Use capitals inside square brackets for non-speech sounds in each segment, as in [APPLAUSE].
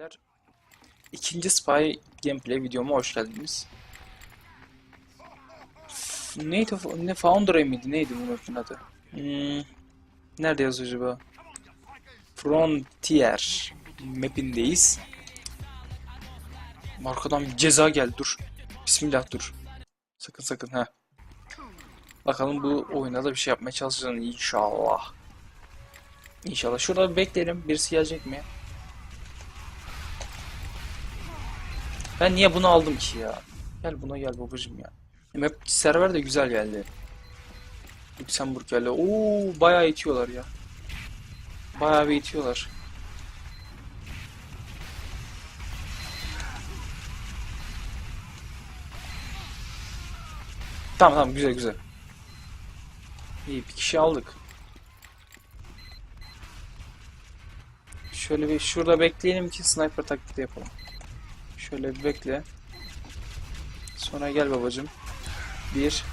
beyler. İkinci Spy gameplay videoma hoş geldiniz. Neydi? Ne Foundry miydi? Neydi bu map'in adı? Hmm, nerede yazıyor acaba? Frontier map'indeyiz. Arkadan bir ceza geldi dur. Bismillah dur. Sakın sakın ha. Bakalım bu oyuna da bir şey yapmaya çalışacağız inşallah. İnşallah. Şurada bir bekleyelim. Birisi gelecek mi? Ben niye bunu aldım ki ya? Gel buna gel babacım ya. Map server de güzel geldi. Luxemburg geldi. Oo bayağı itiyorlar ya. Bayağı bir itiyorlar. Tamam tamam güzel güzel. İyi bir kişi aldık. Şöyle bir şurada bekleyelim ki sniper taklidi yapalım. Şöyle bir bekle. Sonra gel babacım. Bir.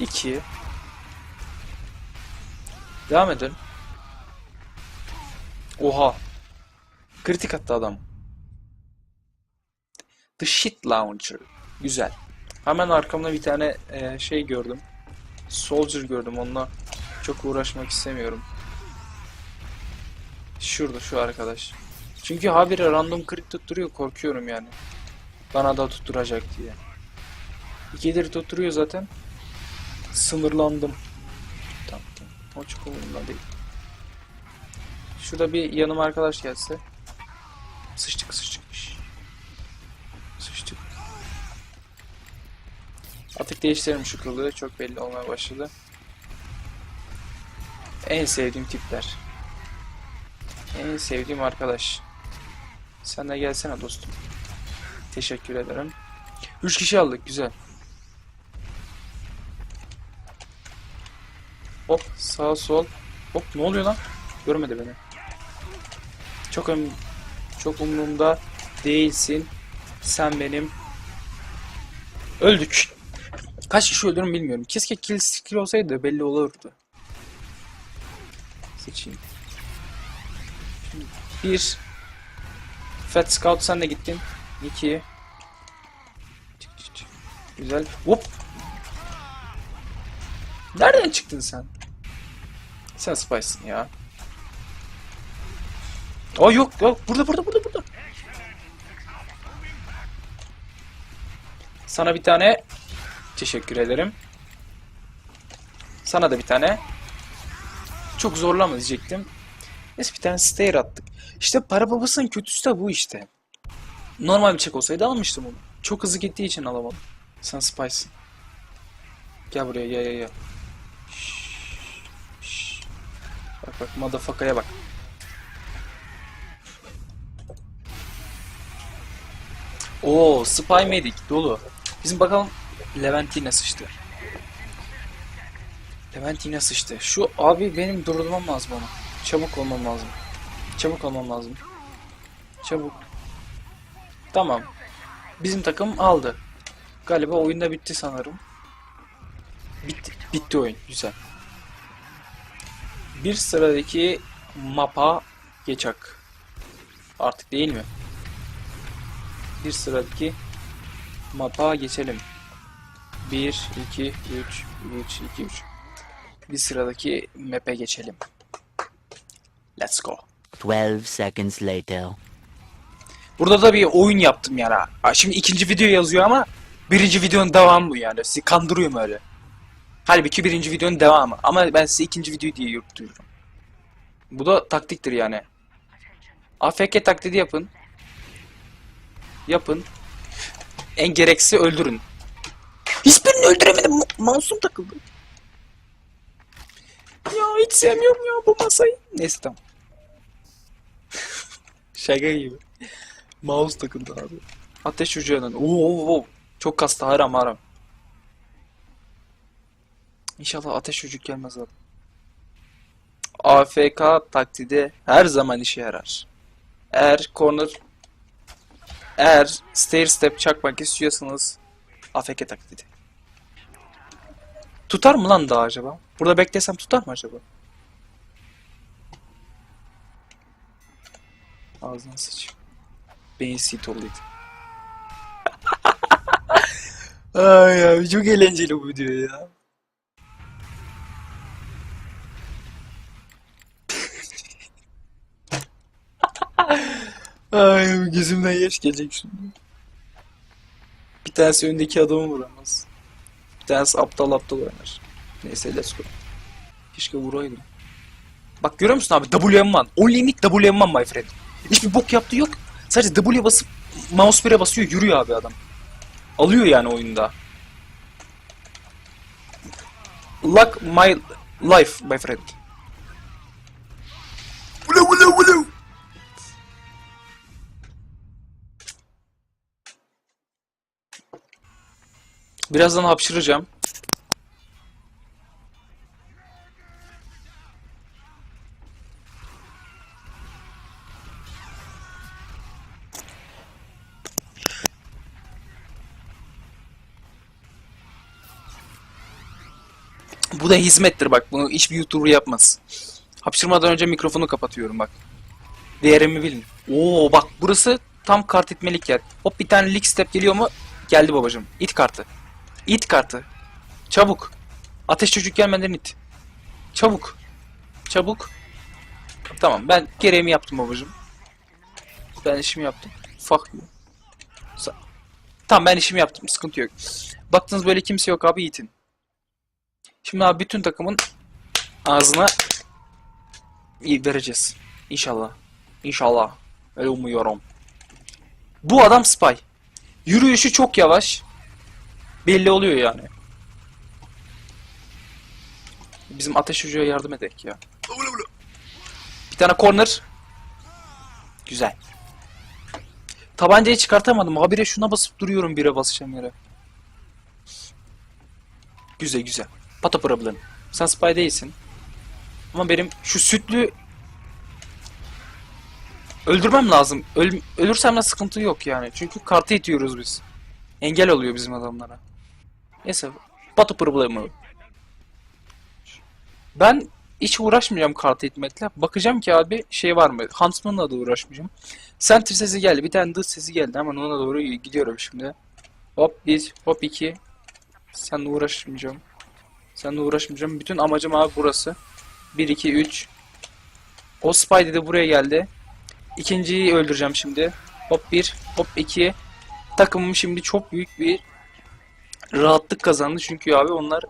iki. Devam edelim. Oha. Kritik attı adam. The Shit Launcher. Güzel. Hemen arkamda bir tane e, şey gördüm. Soldier gördüm. Onunla çok uğraşmak istemiyorum. Şurada şu arkadaş. Çünkü habire random crit tutturuyor. Korkuyorum yani. Bana da tutturacak diye. İkidir tutturuyor zaten. Sınırlandım. Tamam tamam. O çok umurumda değil. Şurada bir yanıma arkadaş gelse. Sıçtık sıçtık. Sıçtık. Artık değiştirelim şu kılığı. Çok belli olmaya başladı. En sevdiğim tipler. En sevdiğim arkadaş. Sen de gelsene dostum. Teşekkür ederim. 3 kişi aldık. Güzel. Hop sağ sol. Hop ne oluyor lan? Görmedi beni. Çok um çok umurumda değilsin. Sen benim. Öldük. Kaç kişi öldürüm bilmiyorum. Keşke kill skill olsaydı belli olurdu. Seçeyim. Bir. Fat Scout sen de gittin. Çık. Güzel. Hop. Nereden çıktın sen? Sen Spice'sın ya. Aa yok yok burada burada burada burada. Sana bir tane teşekkür ederim. Sana da bir tane. Çok zorlama diyecektim. Neyse bir tane stair attık. İşte para babasının kötüsü de bu işte. Normal bir çek olsaydı almıştım onu. Çok hızlı gittiği için alamadım. Sen Spice'sın. Gel buraya gel gel gel. Bak bak motherfucker'ya bak. Oo, Spy Medic dolu. Bizim bakalım Levent yine sıçtı. Levent yine sıçtı. Şu abi benim durdurmam lazım onu. Çabuk olmam lazım. Çabuk olmam lazım. Çabuk. Tamam. Bizim takım aldı. Galiba oyunda bitti sanırım. Bitti, bitti oyun. Güzel. Bir sıradaki mapa geçak. Artık değil mi? Bir sıradaki mapa geçelim. 1, 2, 3, 3, 2, 3. Bir sıradaki map'e geçelim. Let's go. 12 seconds later. Burada da bir oyun yaptım yani. Ha, Şimdi ikinci video yazıyor ama birinci videonun devamı bu yani. Sizi kandırıyorum öyle. Halbuki birinci videonun devamı. Ama ben size ikinci video diye yurtluyorum. Bu da taktiktir yani. AFK taklidi yapın. Yapın. En gereksiz öldürün. Hiçbirini öldüremedim. Ma- Mouse'um takıldı. Ya hiç sevmiyorum ya bu masayı. Neyse tamam. Şaka gibi. Mouse takıldı abi. Ateş ucundan. Oo, oo, oo. Çok kastı haram haram. İnşallah ateş ucu gelmez abi. AFK taklidi her zaman işe yarar. Eğer corner eğer stair step çakmak istiyorsanız AFK taklidi. Tutar mı lan daha acaba? Burada beklesem tutar mı acaba? Ağzına sıçayım. Beyin sit olaydı. [LAUGHS] Ay abi çok eğlenceli bu video ya. [LAUGHS] Ay gözümden yaş gelecek şimdi. Bir tanesi öndeki adamı vuramaz. Bir tanesi aptal aptal oynar. Neyse let's go. Keşke vuraydım. Bak görüyor musun abi WM1. O limit WM1 my friend. Hiçbir bok yaptığı yok. Sadece W basıp mouse 1'e basıyor yürüyor abi adam. Alıyor yani oyunda. Luck my life my friend. Ulu ulu ulu. Birazdan hapşıracağım. Bu da hizmettir bak. Bunu hiçbir YouTuber yapmaz. Hapşırmadan önce mikrofonu kapatıyorum bak. Değerimi bilin. Oo bak burası tam kart itmelik yer. Hop bir tane leak step geliyor mu? Geldi babacım. İt kartı. İt kartı. Çabuk. Ateş çocuk gelmeden it. Çabuk. Çabuk. Tamam ben gereğimi yaptım babacım. Ben işimi yaptım. Fuck you. Tamam ben işimi yaptım. Sıkıntı yok. Baktınız böyle kimse yok abi itin. Şimdi abi bütün takımın ağzına vereceğiz. İnşallah. İnşallah. Öyle umuyorum. Bu adam spy. Yürüyüşü çok yavaş. Belli oluyor yani. Bizim ateş çocuğa yardım edek ya. Bir tane corner. Güzel. Tabancayı çıkartamadım. Habire şuna basıp duruyorum bire basacağım yere. Güzel güzel. Pato problem. Sen spy değilsin. Ama benim şu sütlü öldürmem lazım. Öl ölürsem de sıkıntı yok yani. Çünkü kartı itiyoruz biz. Engel oluyor bizim adamlara. Neyse. Pato problemi. Ben hiç uğraşmayacağım kartı itmekle. Bakacağım ki abi şey var mı? Huntsman'la da uğraşmayacağım. Center sesi geldi. Bir tane dış sesi geldi. Hemen ona doğru gidiyorum şimdi. Hop bir, hop iki. Seninle uğraşmayacağım. Seninle uğraşmayacağım. Bütün amacım abi burası. 1, 2, 3. O Spidey de buraya geldi. İkinciyi öldüreceğim şimdi. Hop 1, hop 2. Takımım şimdi çok büyük bir rahatlık kazandı. Çünkü abi onlar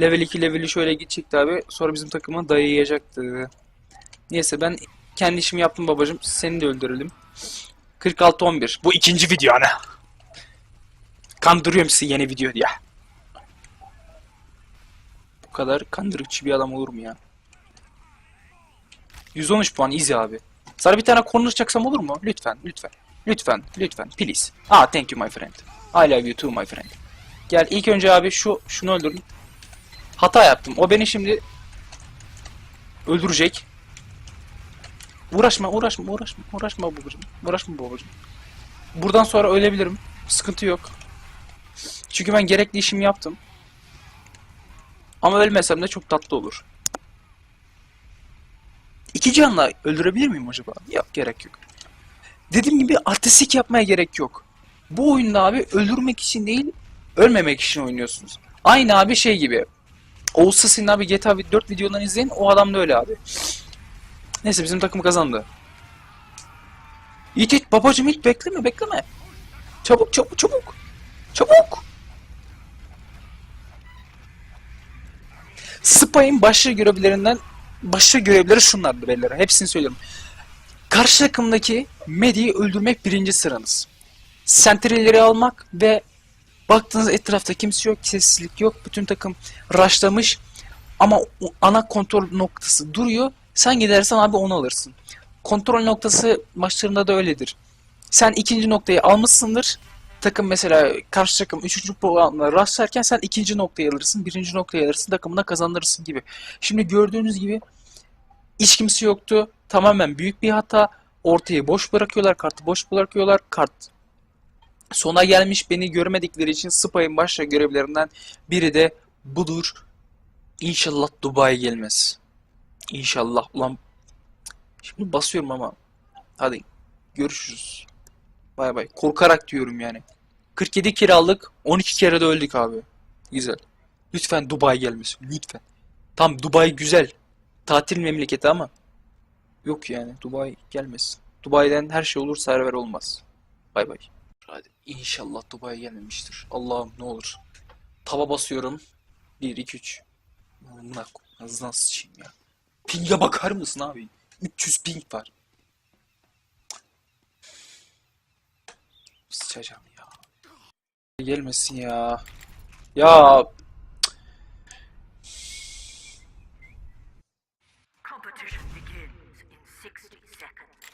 level 2, level 3 şöyle gidecekti abi. Sonra bizim takıma dayayacaktı. Neyse ben kendi işimi yaptım babacım. Seni de öldürelim. 46-11. Bu ikinci video ana. Kandırıyorum sizi yeni video diye. Kadar kandırıkçı bir adam olur mu ya? 113 puan easy abi. Sana bir tane corner çaksam olur mu? Lütfen, lütfen. Lütfen, lütfen, please. Ah, thank you my friend. I love you too my friend. Gel ilk önce abi şu şunu öldürün. Hata yaptım. O beni şimdi öldürecek. Uğraşma, uğraşma, uğraşma, uğraşma babacığım. Uğraşma babacığım. Buradan sonra ölebilirim. Sıkıntı yok. Çünkü ben gerekli işimi yaptım. Ama ölmesem de çok tatlı olur. İki canla öldürebilir miyim acaba? Yok gerek yok. Dediğim gibi artistik yapmaya gerek yok. Bu oyunda abi öldürmek için değil, ölmemek için oynuyorsunuz. Aynı abi şey gibi. Oğuz Sassin'in abi GTA 4 videolarını izleyin. O adam da öyle abi. Neyse bizim takım kazandı. İt it babacım it bekleme bekleme. Çabuk çabuk çabuk. Çabuk. Spy'ın başlı görevlerinden başlı görevleri şunlardır beyler. Hepsini söylüyorum. Karşı takımdaki Medi'yi öldürmek birinci sıranız. Sentinelleri almak ve baktığınız etrafta kimse yok, sessizlik yok. Bütün takım rushlamış ama ana kontrol noktası duruyor. Sen gidersen abi onu alırsın. Kontrol noktası maçlarında da öyledir. Sen ikinci noktayı almışsındır. Takım mesela karşı takım üçüncü puanla rastlarken sen ikinci noktayı alırsın, birinci noktayı alırsın, takımına kazandırırsın gibi. Şimdi gördüğünüz gibi hiç kimse yoktu. Tamamen büyük bir hata. Ortayı boş bırakıyorlar, kartı boş bırakıyorlar. Kart sona gelmiş beni görmedikleri için Spy'ın başla görevlerinden biri de budur. İnşallah Dubai gelmez. İnşallah. Ulan şimdi basıyorum ama. Hadi. Görüşürüz. Bay bay. Korkarak diyorum yani. 47 kere aldık. 12 kere de öldük abi. Güzel. Lütfen Dubai gelmesin. Lütfen. Tam Dubai güzel. Tatil memleketi ama. Yok yani. Dubai gelmesin. Dubai'den her şey olur server olmaz. Bay bay. Hadi inşallah Dubai gelmemiştir. Allah'ım ne olur. Tava basıyorum. 1 2 3. Amına Ağzına sıçayım ya. Ping'e bakar mısın abi? 300 ping var. Sıçacağım ya. Gelmesin ya. Ya Competition begins in 60 seconds.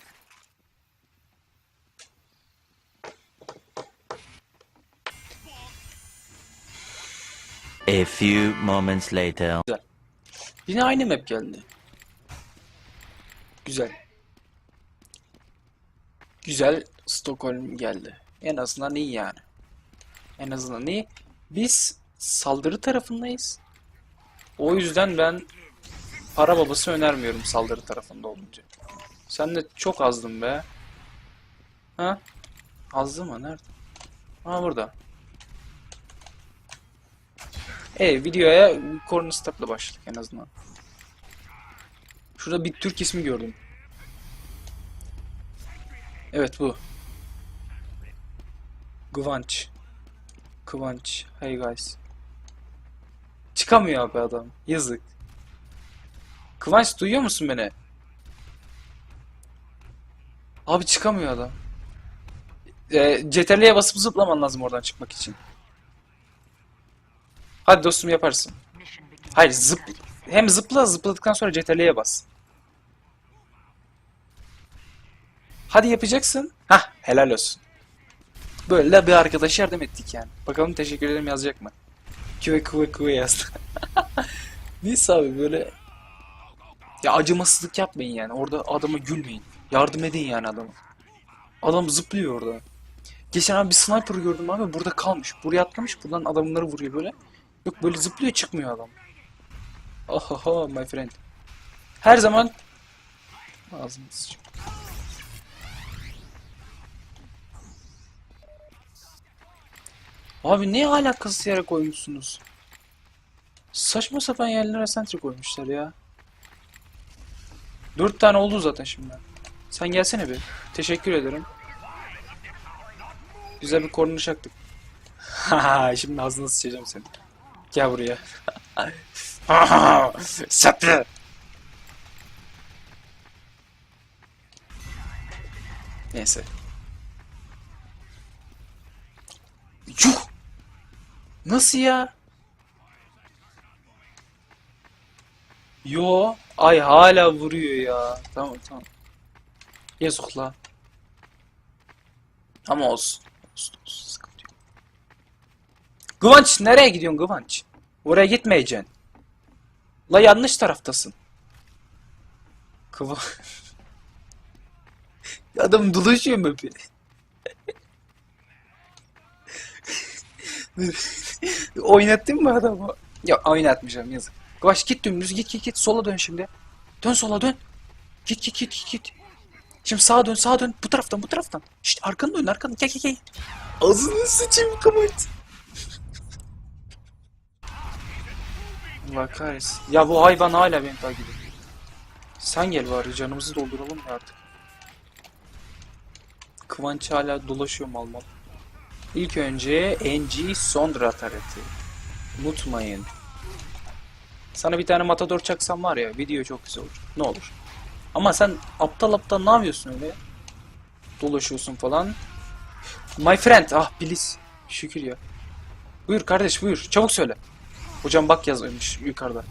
A few moments later. yine aynı map geldi. Güzel. Güzel Stockholm geldi. En azından iyi yani. En azından iyi. Biz saldırı tarafındayız. O yüzden ben para babası önermiyorum saldırı tarafında olunca. Sen de çok azdın be. Ha? Azdı mı? Nerede? Ha burada. E videoya corner step'le başladık en azından. Şurada bir Türk ismi gördüm. Evet bu. Kıvanç. Kıvanç. Hey guys. Çıkamıyor abi adam. Yazık. Kıvanç duyuyor musun beni? Abi çıkamıyor adam. Ee, CTRL'ye basıp zıplaman lazım oradan çıkmak için. Hadi dostum yaparsın. Hayır zıp 30 seconds. hem zıpla zıpladıktan sonra CTRL'ye bas. Hadi yapacaksın. Hah helal olsun. Böyle bir arkadaş yardım ettik yani. Bakalım teşekkür ederim yazacak mı? Küve küve küve yazdı. [LAUGHS] Neyse abi böyle ya acımasızlık yapmayın yani. Orada adama gülmeyin. Yardım edin yani adama. Adam zıplıyor orada. Geçen abi bir sniper gördüm abi burada kalmış. Buraya atlamış buradan adamları vuruyor böyle. Yok böyle zıplıyor çıkmıyor adam. Ohoho my friend. Her zaman ağzını sıçayım. Abi ne alakası yere koymuşsunuz? Saçma sapan yerlere sentry koymuşlar ya. Dört tane oldu zaten şimdi. Sen gelsene bir. Teşekkür ederim. Güzel bir kornu çaktık. Haha [LAUGHS] şimdi ağzına sıçacağım seni. Gel buraya. [LAUGHS] Sapı. Neyse. Nasıl ya? Yo, ay hala vuruyor ya. Tamam tamam. Yazık la. Ama olsun. Olsun. Kıvanç nereye gidiyorsun Kıvanç? Oraya gitmeyeceksin. La yanlış taraftasın. Kıvanç. [LAUGHS] Adam dolaşıyor mu bir? [LAUGHS] Oynattın mı adamı? Ya oynatmayacağım yazık. Kıvanç git dümdüz git git git sola dön şimdi. Dön sola dön. Git git git git. Şimdi sağa dön sağa dön bu taraftan bu taraftan. İşte arkanı dön arkanı gel gel gel. Ağzını sıçayım Kıvanç. Allah kahretsin. Ya bu hayvan hala beni takip. Sen gel bari canımızı dolduralım ya artık. Kıvanç hala dolaşıyor mal mal. İlk önce NG sonra tareti. Unutmayın. Sana bir tane matador çaksam var ya video çok güzel olur. Ne olur. Ama sen aptal aptal ne yapıyorsun öyle? Dolaşıyorsun falan. My friend. Ah Bilis. Şükür ya. Buyur kardeş buyur. Çabuk söyle. Hocam bak yazmış yukarıda.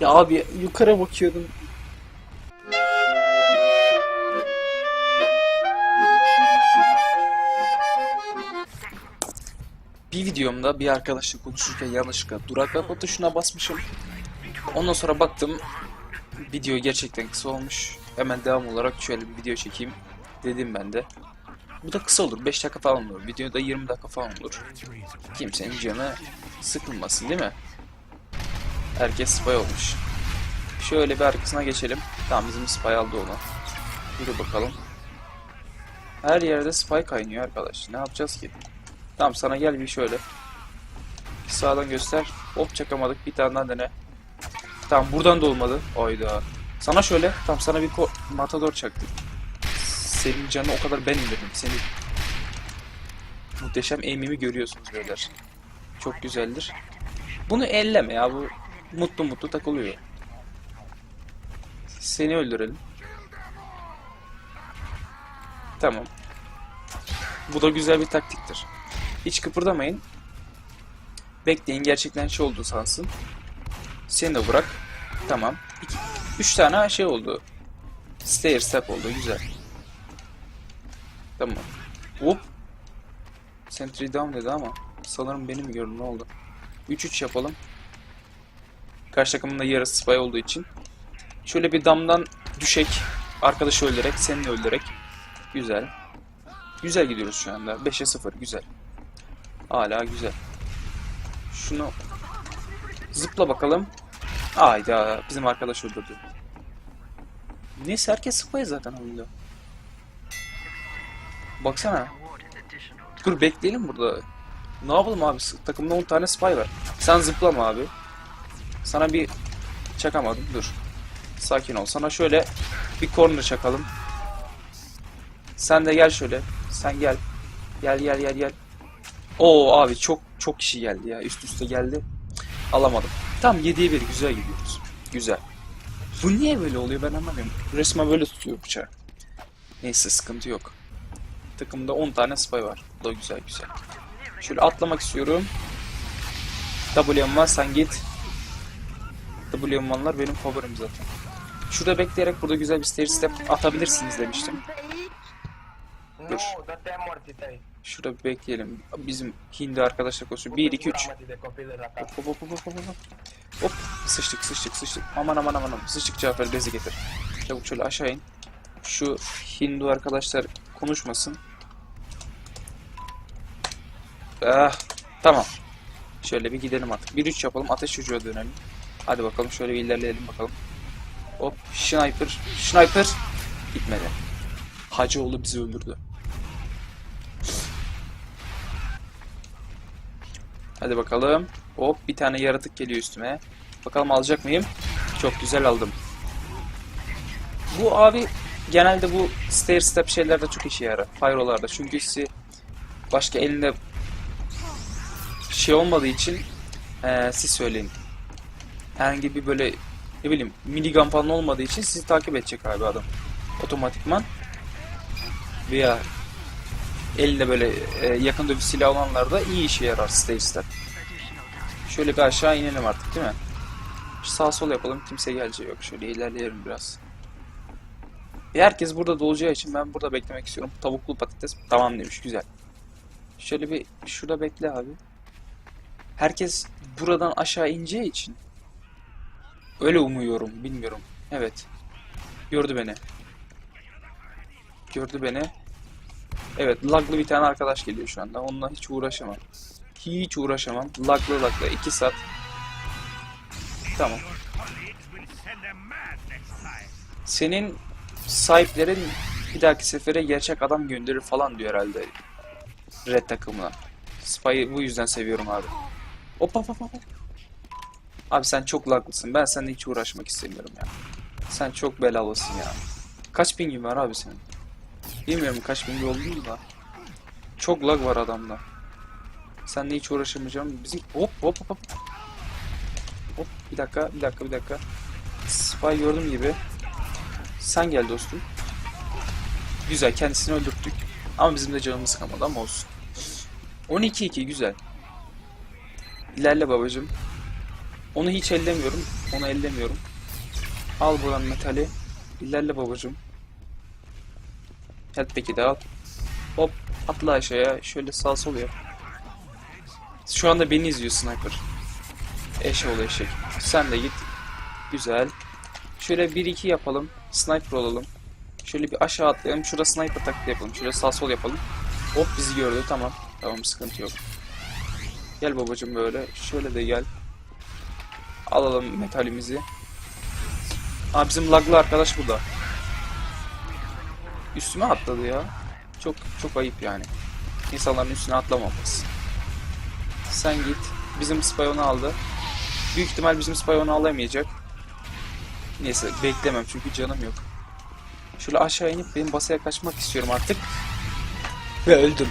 Ya abi yukarı bakıyordum. Bir videomda bir arkadaşla konuşurken yanlışlıkla duraklama tuşuna basmışım. Ondan sonra baktım video gerçekten kısa olmuş. Hemen devam olarak şöyle bir video çekeyim dedim ben de. Bu da kısa olur. 5 dakika falan olur. Videoda 20 dakika falan olur. Kimsenin canı sıkılmasın değil mi? Herkes spy olmuş. Şöyle bir arkasına geçelim. Tamam bizim spy aldı onu. Yürü bakalım. Her yerde spy kaynıyor arkadaş. Ne yapacağız ki? Tamam sana gel bir şöyle. Bir sağdan göster. Hop çakamadık. Bir tane daha dene. Tamam buradan da olmadı. Oyda. Sana şöyle. Tamam sana bir matador çaktık. Senin canı o kadar ben indirdim. Seni muhteşem aim'imi görüyorsunuz beyler. Çok güzeldir. Bunu elleme ya bu mutlu mutlu takılıyor. Seni öldürelim. Tamam. Bu da güzel bir taktiktir. Hiç kıpırdamayın. Bekleyin gerçekten şey oldu sansın. Seni de bırak. Tamam. İki, üç tane şey oldu. Stair step oldu. Güzel. Tamam. Hop. Sentry down dedi ama sanırım benim gördüm ne oldu. 3-3 yapalım. Karşı takımın da yarısı spy olduğu için. Şöyle bir damdan düşek. Arkadaşı öldürerek, seni de öldürerek. Güzel. Güzel gidiyoruz şu anda. 5'e 0. Güzel. Hala güzel. Şunu zıpla bakalım. Ayda bizim arkadaş öldürdü. Neyse herkes spy zaten oyunda. Baksana. Dur bekleyelim burada. Ne yapalım abi? Takımda 10 tane spy var. Sen zıplama abi. Sana bir çakamadım. Dur. Sakin ol. Sana şöyle bir corner çakalım. Sen de gel şöyle. Sen gel. Gel gel gel gel. Oo abi çok çok kişi geldi ya. Üst üste geldi. Alamadım. Tam 7'ye 1 güzel gidiyoruz. Güzel. Bu niye böyle oluyor ben anlamıyorum. Resmen böyle tutuyor bıçağı. Neyse sıkıntı yok. Takımda 10 tane spy var. Bu da güzel güzel. Şöyle atlamak istiyorum. W'm var sen git. W'm benim favorim zaten. Şurada bekleyerek burada güzel bir stair step atabilirsiniz demiştim. Dur. Şurada bir bekleyelim. Bizim hindi arkadaşlar koşuyor. 1 2 3. Programati de copii de la Hop hop hop hop hop hop. Sıçtık sıçtık sıçtık. Aman aman aman. Sıçtık Cafer bezi getir. Çabuk şöyle aşağı in. Şu Hindu arkadaşlar konuşmasın. Ah, tamam. Şöyle bir gidelim artık. 1-3 yapalım. Ateş çocuğa dönelim. Hadi bakalım şöyle bir ilerleyelim bakalım. Hop sniper. Sniper. Gitmedi. Hacıoğlu bizi öldürdü. Hadi bakalım. Hop bir tane yaratık geliyor üstüme. Bakalım alacak mıyım? Çok güzel aldım. Bu abi genelde bu stair step şeylerde çok işe yarar. Pyro'larda. Çünkü sizi başka elinde şey olmadığı için eee siz söyleyin. Herhangi bir böyle ne bileyim minigun falan olmadığı için sizi takip edecek abi adam. Otomatikman. Veya elinde böyle e, yakın dövüş silahı olanlarda iyi işe yarar step. Şöyle bir aşağı inelim artık değil mi? Sağ sol yapalım. Kimse geleceği yok. Şöyle ilerleyelim biraz. E, herkes burada dolacağı için ben burada beklemek istiyorum. Tavuklu patates tamam demiş. Güzel. Şöyle bir şurada bekle abi. Herkes buradan aşağı ineceği için öyle umuyorum. Bilmiyorum. Evet. Gördü beni. Gördü beni. Evet, laglı bir tane arkadaş geliyor şu anda. Onunla hiç uğraşamam. Hiç uğraşamam. Laglı laglı 2 saat. Tamam. Senin sahiplerin bir dahaki sefere gerçek adam gönderir falan diyor herhalde. Red takımına. Spy'ı bu yüzden seviyorum abi. Hop hop hop. Abi sen çok laglısın. Ben seninle hiç uğraşmak istemiyorum ya. Sen çok belalısın ya. Kaç pingin var abi senin? Bilmiyorum kaç pingi olduğunu da. Çok lag var adamda. Seninle hiç uğraşamayacağım. Bizim hop hop hop hop. Hop bir dakika bir dakika bir dakika. Spy gördüm gibi. Sen gel dostum. Güzel kendisini öldürttük. Ama bizim de canımız sıkamadı ama olsun. 12-2 güzel. İlerle babacım. Onu hiç ellemiyorum. Onu ellemiyorum. Al buradan metali. İlerle babacım. Headback'i de al. Hop atla aşağıya. Şöyle sağ sol yap. Şu anda beni izliyor sniper. Eşeğoğlu eşek. Sen de git. Güzel. Şöyle 1-2 yapalım. Sniper olalım. Şöyle bir aşağı atlayalım. Şurada sniper taklidi yapalım. Şöyle sağ sol yapalım. Hop bizi gördü. Tamam. Tamam sıkıntı yok. Gel babacım böyle. Şöyle de gel. Alalım metalimizi. Aa bizim laglı arkadaş burada. Üstüme atladı ya. Çok çok ayıp yani. İnsanların üstüne atlamamız. Sen git. Bizim spy onu aldı. Büyük ihtimal bizim spy onu alamayacak. Neyse beklemem çünkü canım yok. Şöyle aşağı inip benim basaya kaçmak istiyorum artık. Ve öldüm.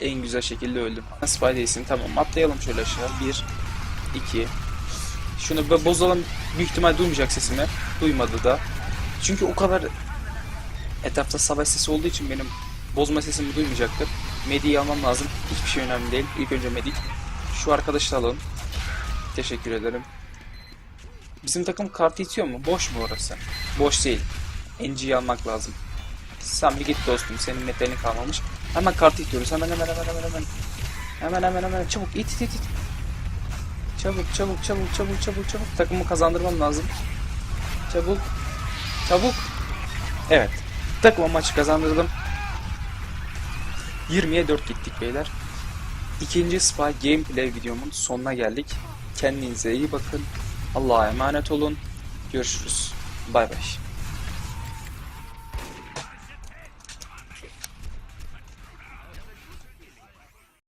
En güzel şekilde öldüm. Spy değilsin tamam atlayalım şöyle aşağı. Bir, iki. Şunu bo- bozalım. Büyük ihtimal duymayacak sesimi. Duymadı da. Çünkü o kadar etrafta savaş sesi olduğu için benim bozma sesimi duymayacaktır. Medi'yi almam lazım. Hiçbir şey önemli değil. İlk önce Medi. Şu arkadaşı da alalım. Teşekkür ederim. Bizim takım kartı itiyor mu? Boş mu orası? Boş değil. NG'yi almak lazım. Sen bir git dostum. Senin metalin kalmamış. Hemen kartı itiyoruz. Hemen hemen hemen hemen hemen. Hemen hemen hemen. Çabuk it it it it. Çabuk çabuk çabuk çabuk çabuk çabuk. Takımı kazandırmam lazım. Çabuk. Çabuk. Evet. Takıma maçı kazandırdım. 20'ye 4 gittik beyler. İkinci Spy Gameplay videomun sonuna geldik. Kendinize iyi bakın. Allah'a emanet olun. Görüşürüz. Bay bay.